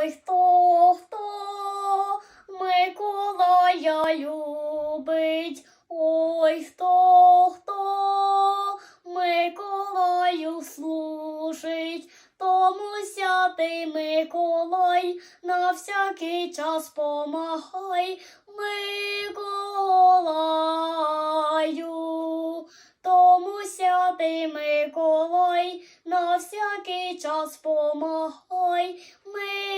Ой, хто, хто Миколая любить, ой, хто, хто Миколаю служить, тому святий Миколай на всякий час помагай Миколаю. Тому святий Миколай на всякий час помагай Миколаю.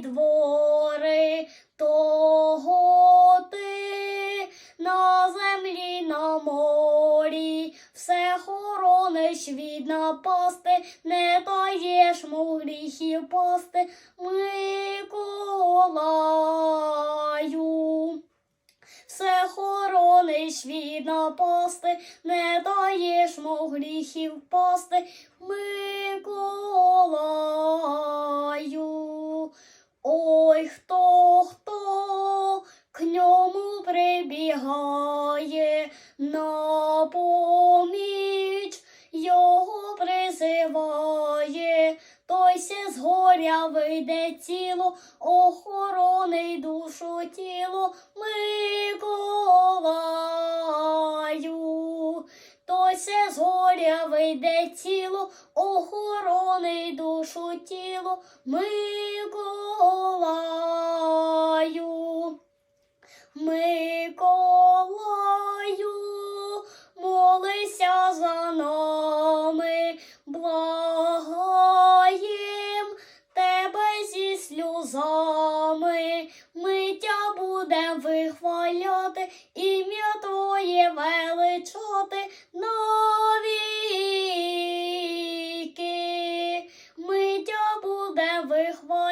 Двори, того ти на землі, на морі, все хорониш від напасти, не даєш му гріхів пасти, Миколаю. Все хорониш від напасти, не даєш му гріхів пасти, Миколаю. Прибігає на поміч, його призиває, той се з горя вийде тіло, охоронить душу тіло Миколаю. Той се з горя вийде тіло, охоронить душу тіло Миколаю. Миколаю, сльозами. Ми тя будем вихваляти, ім'я Твоє величати навіки. Ми тя будем вихваляти,